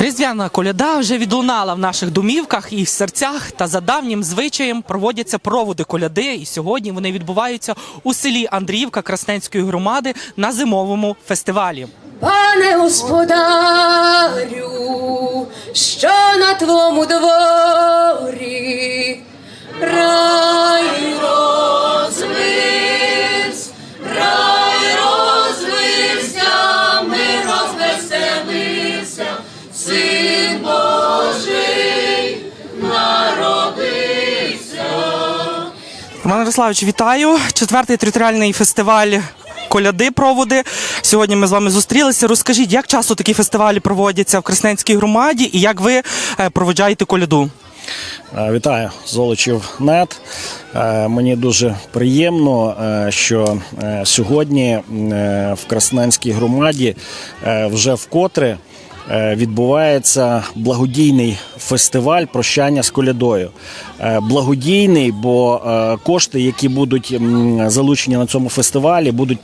Різдвяна коляда вже відлунала в наших домівках і в серцях. Та за давнім звичаєм проводяться проводи коляди. І сьогодні вони відбуваються у селі Андріївка Красненської громади на зимовому фестивалі. Пане господарю, що на твому дворі рай розвився, Ярославович, вітаю! Четвертий територіальний фестиваль коляди проводи. Сьогодні ми з вами зустрілися. Розкажіть, як часто такі фестивалі проводяться в Красненській громаді і як ви е, проводжаєте коляду? Е, Вітаю Золочів Нет. Е, Мені дуже приємно, що сьогодні в Красненській громаді вже вкотре відбувається благодійний фестиваль прощання з колядою. Е, Благодійний, бо е, кошти, які будуть залучені на цьому фестивалі, будуть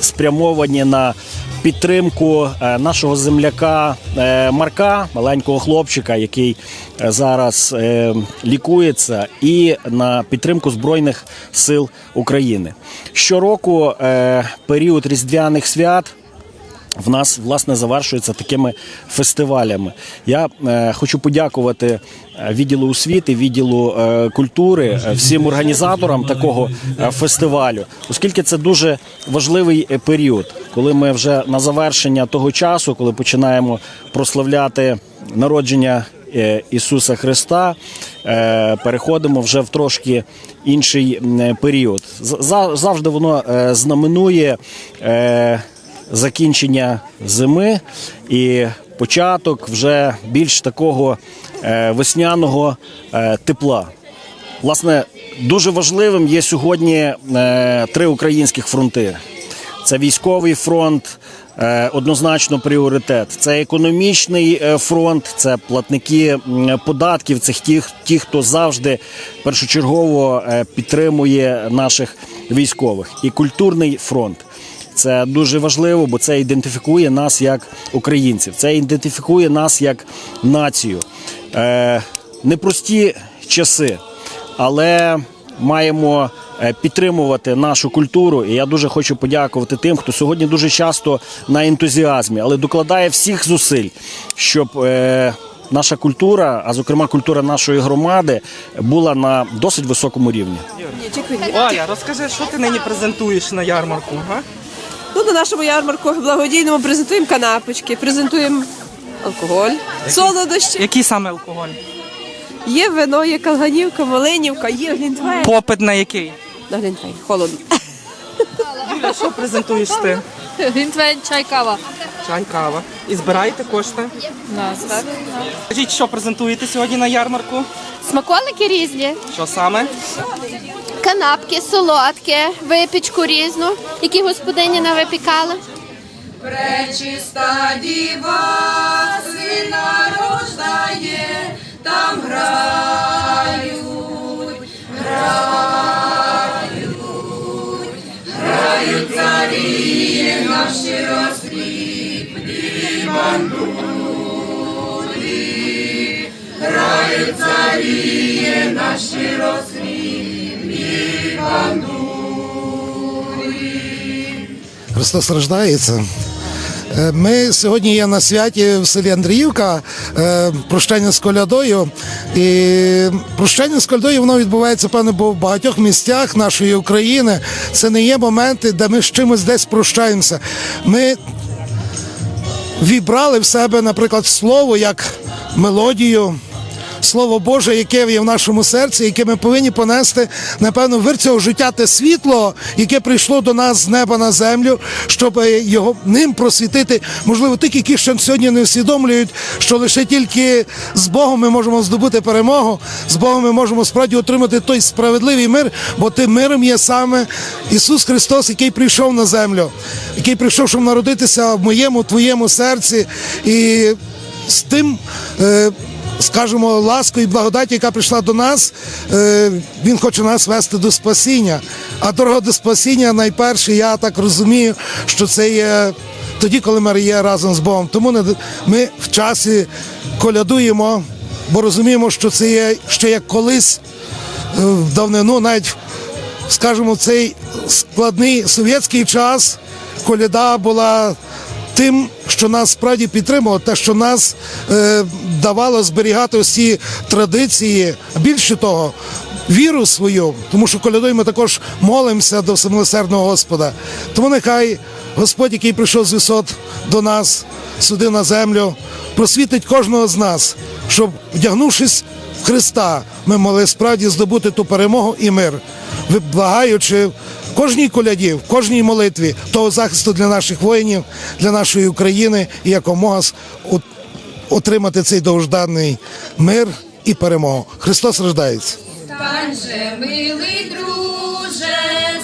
спрямовані на підтримку е, нашого земляка е, Марка, маленького хлопчика, який е, зараз е, лікується, і на підтримку Збройних сил України. Щороку е, період різдвяних свят. В нас власне завершується такими фестивалями. Я е, хочу подякувати е, відділу освіти, відділу е, культури, е, всім організаторам такого е, фестивалю, оскільки це дуже важливий період, коли ми вже на завершення того часу, коли починаємо прославляти народження Ісуса Христа, переходимо вже в трошки інший період. За- Завжди воно знаменує. Закінчення зими і початок вже більш такого е, весняного е, тепла. Власне, дуже важливим є сьогодні е, три українських фронти: це військовий фронт. Однозначно пріоритет. Це економічний фронт, це платники податків, це ті, ті, хто завжди першочергово підтримує наших військових. І культурний фронт. Це дуже важливо, бо це ідентифікує нас як українців. Це ідентифікує нас як націю. Е, непрості часи, але маємо е, підтримувати нашу культуру. І я дуже хочу подякувати тим, хто сьогодні дуже часто на ентузіазмі, але докладає всіх зусиль, щоб. Е, Наша культура, а зокрема культура нашої громади, була на досить високому рівні. Оля, розкажи, що ти нині презентуєш на ярмарку? Га? Ну, на нашому ярмарку благодійному презентуємо канапочки, презентуємо алкоголь, солодощі. Який саме алкоголь? Є вино, є калганівка, малинівка, є глінтвейн. Попит на який? На глінтвейн, холодно. Юля, що презентуєш ти? Гінтвейн, чай, кава. Чай, кава. І збираєте кошти? Скажіть, що презентуєте сьогодні на ярмарку? Смаколики різні, Що саме? Канапки, солодкі, випічку різну, які господині навипікали. Пречиста діва сина рождає, там грають, грають, грають царі наші розкріпні бандурі, грають царі наші розкріпні Христос рождається. Е, Ми сьогодні є на святі в селі Андріївка, е, прощання з колядою. І прощання з колядою воно відбувається, певно, бо в багатьох місцях нашої України. Це не є моменти, де ми з чимось десь прощаємося. Ми вібрали в себе, наприклад, слово як мелодію. Слово Боже, яке є в нашому серці, яке ми повинні понести, напевно, вир цього життя те світло, яке прийшло до нас з неба на землю, щоб е, його ним просвітити. Можливо, тих, які ще сьогодні не усвідомлюють, що лише тільки з Богом ми можемо здобути перемогу, з Богом ми можемо справді отримати той справедливий мир, бо тим миром є саме Ісус Христос, який прийшов на землю, який прийшов, щоб народитися в моєму, твоєму серці. І з тим. Е, скажімо, ласкою і благодаті, яка прийшла до нас, е, він хоче нас вести до спасіння. А дорога до спасіння найперше, я так розумію, що це є тоді, коли ми є разом з Богом. Тому ми в часі колядуємо, бо розуміємо, що це є ще як колись е, давнину, навіть скажімо, цей складний совєтський час коляда була тим, що нас справді підтримувало, те, що нас е, давало зберігати усі традиції. Більше того, віру свою, тому що колядою ми також молимося до всемилосердного Господа. Тому нехай Господь, який прийшов з висот до нас сюди на землю, просвітить кожного з нас, щоб, вдягнувшись в Христа, ми могли справді здобути ту перемогу і мир, виблагаючи кожній коляді, в кожній молитві того захисту для наших воїнів, для нашої України і якомога от- отримати цей довжданий мир і перемогу. Христос рождається. Стань же, милий друже,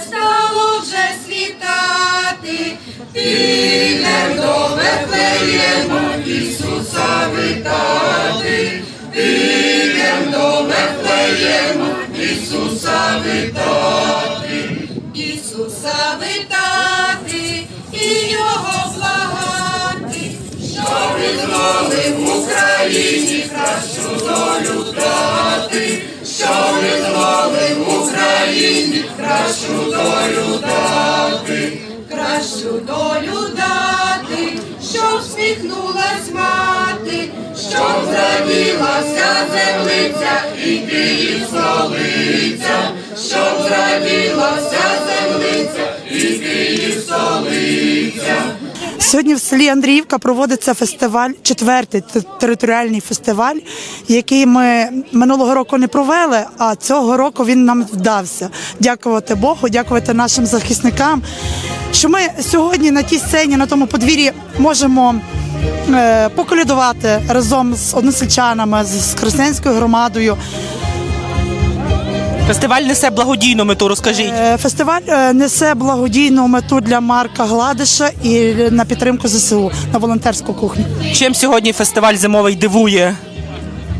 стало вже світати, підем до Вифлеєму Ісуса вітати, підем до Вифлеєму Ісуса вітати, Ісуса вітати що визволив Україні кращу долю дати, що визволив Україні кращу долю дати, кращу долю дати, щоб всміхнулась мати, щоб зраділася землиця і Київ столиця, щоб зраділася землиця і Київ столиця. Сьогодні в селі Андріївка проводиться фестиваль, четвертий територіальний фестиваль, який ми минулого року не провели, а цього року він нам вдався. Дякувати Богу, дякувати нашим захисникам, що ми сьогодні на тій сцені, на тому подвір'ї можемо. е, Поколядувати разом з односельчанами, з Красненською громадою. Фестиваль несе благодійну мету. Розкажіть. Е, Фестиваль е, несе благодійну мету для Марка Гладиша і на підтримку ЗСУ на волонтерську кухню. Чим сьогодні фестиваль зимовий дивує?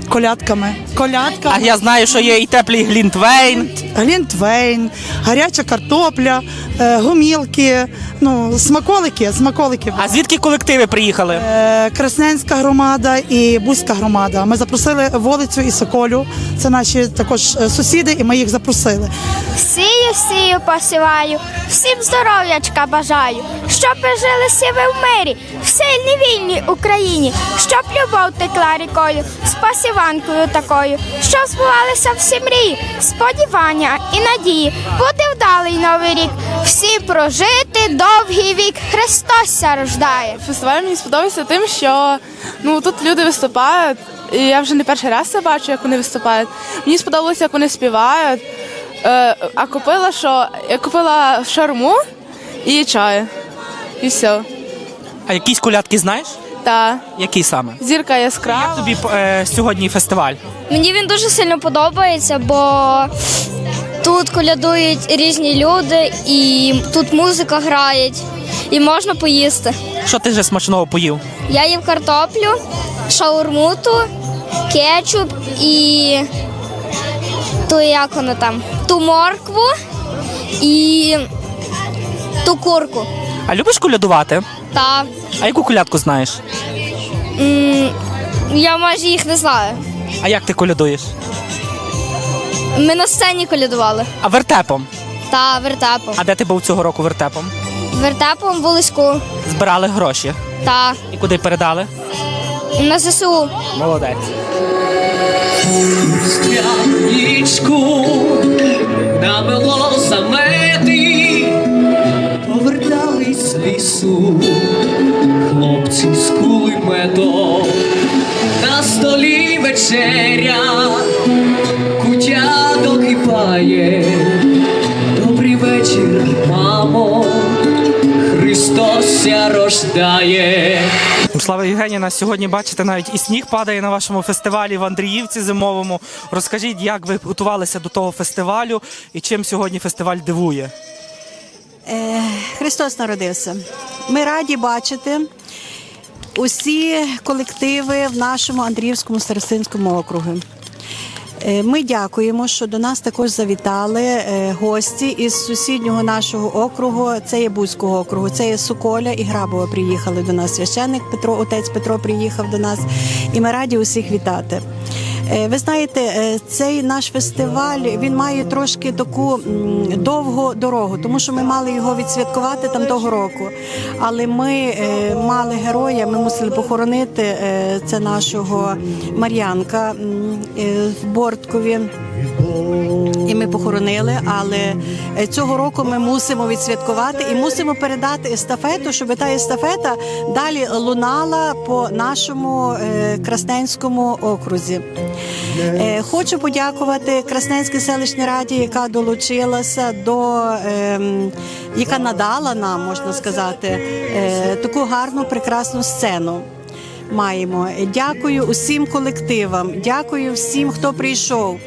Колядками. Колядками. А я знаю, що є і теплий глінтвейн. Глінтвейн, гаряча картопля, е, гумілки, ну, смаколики, смаколики. А звідки колективи приїхали? Е, Красненська громада і Бузька громада. Ми запросили Волицю і Соколю. Це наші також е, сусіди, і ми їх запросили. Сію, сію, посіваю, всім здоров'ячка бажаю, щоб ви жили всі ви в мирі, в сильній вільній Україні, щоб любов текла рікою, з посіванкою такою, щоб збувалися всі мрії, сподівання і надії. Буде вдалий новий рік, всі прожити довгий вік. Христос ся рождає. Фестиваль мені сподобався тим, що ну тут люди виступають, і я вже не перший раз це бачу, як вони виступають. Мені сподобалося, як вони співають. Е, а купила що? Я купила шарму і чай. І все. А якісь колядки знаєш? Та Які саме? зірка яскрава. Як тобі е, сьогодні фестиваль? Мені він дуже сильно подобається, бо тут колядують різні люди, і тут музика грає, і можна поїсти. Що ти вже смачного поїв? Я їв картоплю, шаурмуту, кетчуп і ту як воно там, ту моркву і ту курку. А любиш колядувати? Та А яку колядку знаєш? м, я майже їх не знаю. А як ти колядуєш? Ми на сцені колядували. А вертепом? Та вертепом. А де ти був цього року вертепом? Вертепом в Лиську. Збирали гроші. Та І куди передали? на ЗСУ. Молодець. Намело замети, лісу, хлопці з кулеметом, на столі вечеря, кутя докипає. Добрий вечір, мамо, Христос ся рождає. Слава Євгенівна, сьогодні бачите, навіть і сніг падає на вашому фестивалі в Андріївці зимовому. Розкажіть, як ви готувалися до того фестивалю і чим сьогодні фестиваль дивує? Е, Христос народився. Ми раді бачити усі колективи в нашому Андріївському старостинському округу. Е, Ми дякуємо, що до нас також завітали е, гості із сусіднього нашого округу. Це є Бузького округу, це є Соколя і Грабова. Приїхали до нас. Священник Петро, отець Петро приїхав до нас, і ми раді усіх вітати. Е, Ви знаєте, е, цей наш фестиваль він має трошки таку довгу дорогу, тому що ми мали його відсвяткувати там того року. Але ми е, мали героя, ми мусили похоронити це нашого Мар'янка в Борткові. І ми похоронили, але е, цього року ми мусимо відсвяткувати і мусимо передати естафету, щоб та естафета далі лунала по нашому е, Красненському окрузі. Е, Хочу подякувати Красненській селищній раді, яка долучилася до ем, яка надала нам, можна сказати, таку гарну прекрасну сцену. Маємо. Дякую усім колективам, дякую всім, хто прийшов.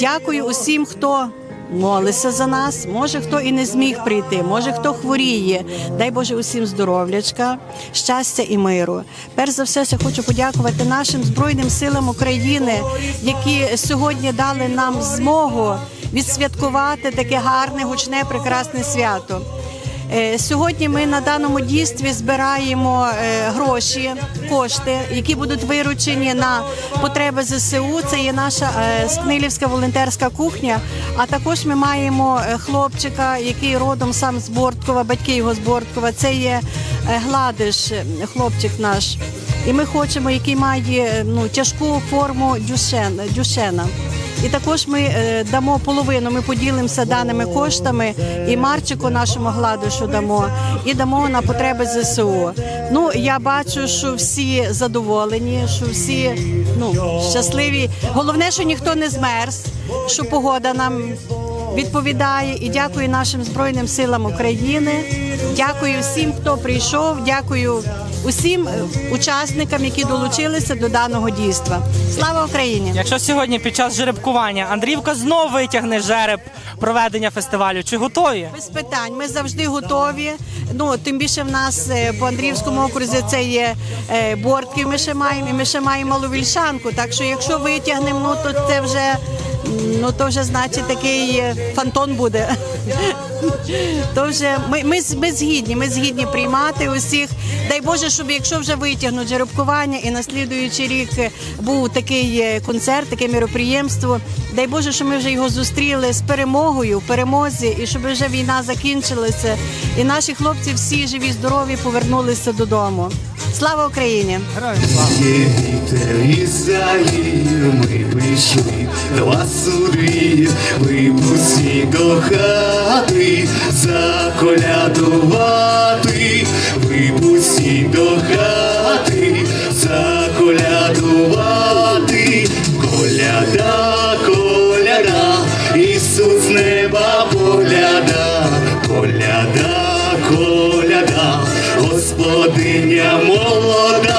Дякую усім, хто молиться за нас. Може, хто і не зміг прийти, може хто хворіє. Дай Боже усім здоров'ячка, щастя і миру. Перш за все, я хочу подякувати нашим збройним силам України, які сьогодні дали нам змогу відсвяткувати таке гарне, гучне, прекрасне свято. Е, Сьогодні ми на даному дійстві збираємо е, гроші, кошти, які будуть виручені на потреби ЗСУ. Це є наша е, Скнилівська волонтерська кухня. А також ми маємо е, хлопчика, який родом сам з Борткова, батьки його з Борткова. Це є е, гладиш, е, хлопчик наш. І ми хочемо, який має е, ну, тяжку форму дюшен, дюшена. І також ми е, дамо половину. Ми поділимося даними коштами і Марчику нашому гладушу дамо, і дамо на потреби ЗСУ. Ну я бачу, що всі задоволені, що всі ну щасливі. Головне, що ніхто не змерз, що погода нам відповідає. І дякую нашим збройним силам України. Дякую всім, хто прийшов. Дякую усім е, учасникам, які долучилися до даного дійства. Слава Україні! Якщо сьогодні під час жеребкування Андріївка знов витягне жереб проведення фестивалю, чи готові? Без питань. Ми завжди готові. Ну тим більше в нас е, по Андріївському окрузі це є е, бортки. Ми ще маємо, і ми ще маємо маловільшанку. Так що, якщо витягнемо, ну то це вже ну то вже значить такий е, фантон буде. То вже ми, ми, ми згідні, ми згідні приймати усіх. Дай Боже, щоб якщо вже витягнуть жеребкування і на слідуючий рік е, був такий е, концерт, таке міроприємство. Дай Боже, що ми вже його зустріли з перемогою, в перемозі, і щоб вже війна закінчилася, і наші хлопці всі живі, здорові повернулися додому. Слава Україні! Із заїр ми прийшли вас сюди, ви усі до хати заколядувати, ви усі до хати заколядувати, коляда, коляда, Ісус неба погляда, коляда, коляда, Господиня молода,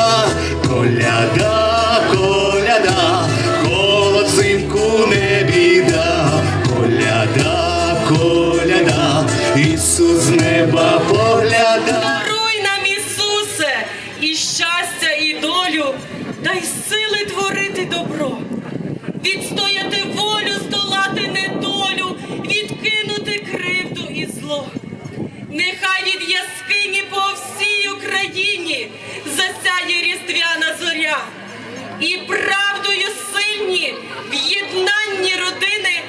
і правдою сильні в єднанні родини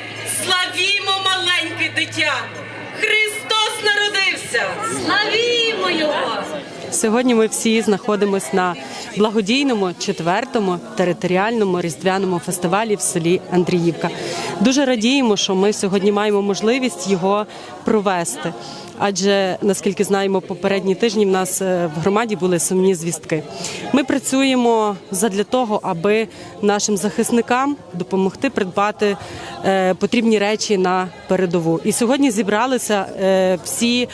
славімо маленьке дитя. Христос народився! Славімо Його! Сьогодні ми всі знаходимося на благодійному четвертому територіальному різдвяному фестивалі в селі Андріївка. Дуже радіємо, що ми сьогодні маємо можливість його провести. Адже наскільки знаємо, попередні тижні в нас е, в громаді були сумні звістки. Ми працюємо задля того, аби нашим захисникам допомогти придбати е, потрібні речі на передову. І сьогодні зібралися е, всі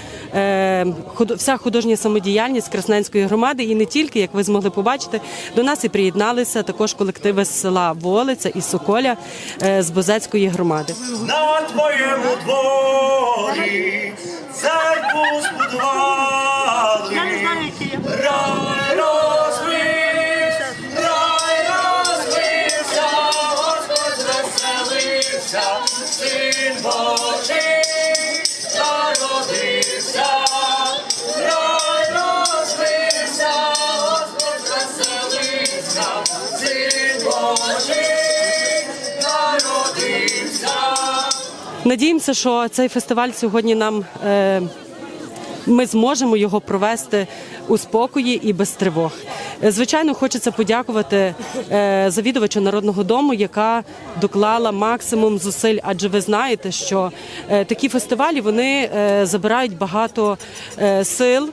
вся художня самодіяльність Красненської громади, і не тільки, як ви змогли побачити, до нас і приєдналися також колективи з села Волиця і Соколя з Бозецької громади. На твоєму дворі церкву збудували. Рай розкрився, рай розкрився, Господь звеселився, син Божий, народився, Надіємося, що цей фестиваль сьогодні нам е, ми зможемо його провести у спокої і без тривог. Е, Звичайно, хочеться подякувати е, завідувачу народного дому, яка доклала максимум зусиль, адже ви знаєте, що такі фестивалі вони забирають багато сил.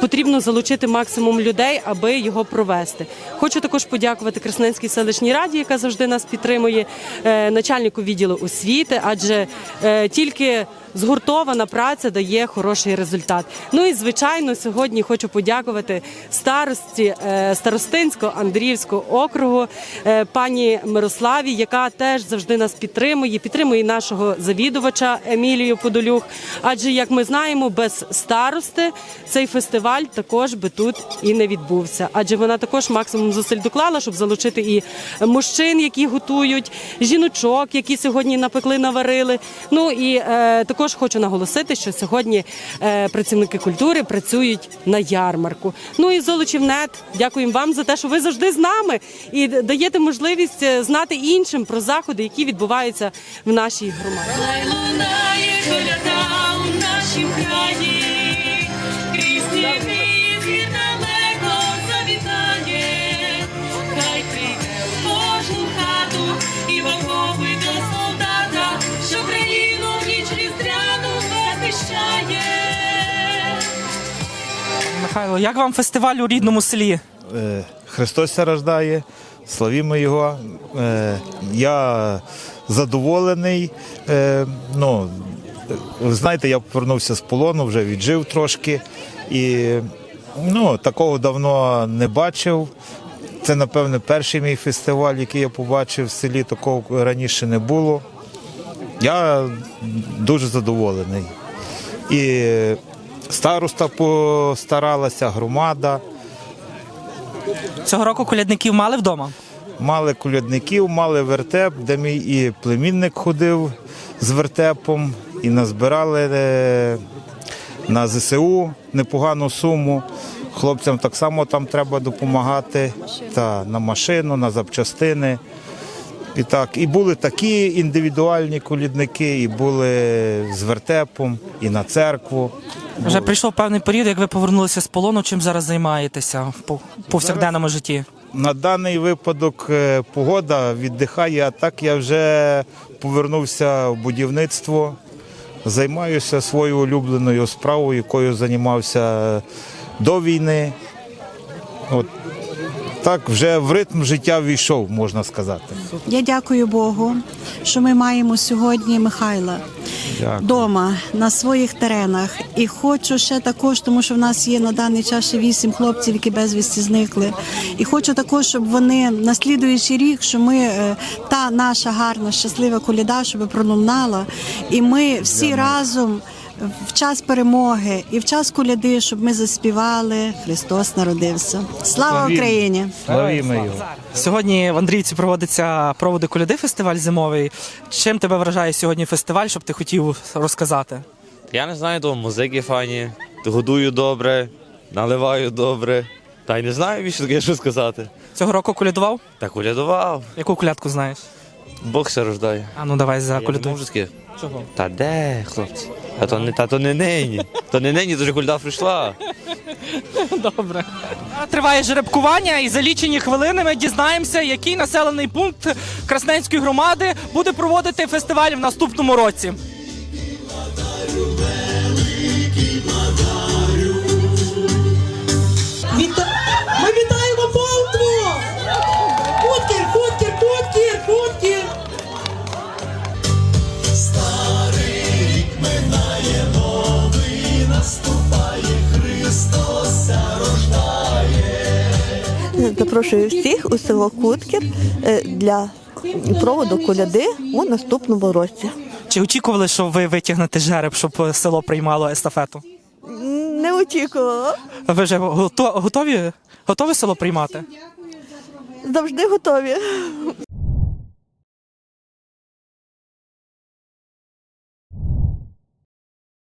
Потрібно залучити максимум людей, аби його провести. Хочу також подякувати Красненській селищній раді, яка завжди нас підтримує, е, начальнику відділу освіти, адже е, тільки згуртована праця дає хороший результат. Ну і звичайно, сьогодні хочу подякувати старості е, старостинського Андріївського округу е, пані Мирославі, яка теж завжди нас підтримує, підтримує нашого завідувача Емілію Подолюх. Адже, як ми знаємо, без старости цей фестиваль також би тут і не відбувся. Адже вона також максимум зусиль доклала, щоб залучити і мужчин, які готують, жіночок, які сьогодні напекли, наварили. Ну і е, також хочу наголосити, що сьогодні е, працівники культури працюють на ярмарку. Ну і Золочівнет, дякуємо вам за те, що ви завжди з нами і даєте можливість е, знати іншим про заходи, які відбуваються в нашій громаді. Михайло, як вам фестиваль у рідному селі? Е, Христос рождає, славімо Його. Е, Я задоволений. Е, Ну, знаєте, я повернувся з полону, вже віджив трошки. І ну, такого давно не бачив. Це, напевне, перший мій фестиваль, який я побачив в селі, такого раніше не було. Я дуже задоволений. І староста постаралася, громада. Цього року колядників мали вдома? Мали колядників, мали вертеп, де мій і племінник ходив з вертепом, і назбирали е, на ЗСУ непогану суму. Хлопцям так само там треба допомагати. Та, на машину, на запчастини. І так, і були такі індивідуальні колідники, і були з вертепом, і на церкву. Вже прийшов певний період, як ви повернулися з полону. Чим зараз займаєтеся в повсякденному житті? На даний випадок е, погода віддихає, а так я вже повернувся в будівництво, займаюся своєю улюбленою справою, якою займався до війни. От так вже в ритм життя війшов, можна сказати. Я дякую Богу, що ми маємо сьогодні Михайла вдома на своїх теренах. І хочу ще також, тому що в нас є на даний час ще вісім хлопців, які безвісті зникли. І хочу також, щоб вони на слідуючий рік, що ми е, та наша гарна, щаслива коляда, щоб пролунала, і ми всі разом. В час перемоги і в час коляди, щоб ми заспівали Христос народився. Слава. Україні! Славімо його. Сьогодні в Андрійці проводиться проводи коляди фестиваль зимовий. Чим тебе вражає сьогодні фестиваль, щоб ти хотів розказати? Я не знаю, то музики фані, годую добре, наливаю добре. Та й не знаю більше таке, що сказати. Цього року колядував? Так улядував. Яку колядку знаєш? Бог все рождає. А ну давай за Я не колядуй. можу таке. Чого? Та де, хлопці? Та то не, та то не нині. То не нині, дуже гульда прийшла. Добре. Триває жеребкування, і за лічені хвилини ми дізнаємося, який населений пункт Красненської громади буде проводити фестиваль в наступному році. Запрошую всіх у село Кутків е, для проводу коляди у наступному році. Чи очікували, що ви витягнете жереб, щоб село приймало естафету? Не очікувала. Ви вже гото- готові? Готові село приймати? Завжди готові.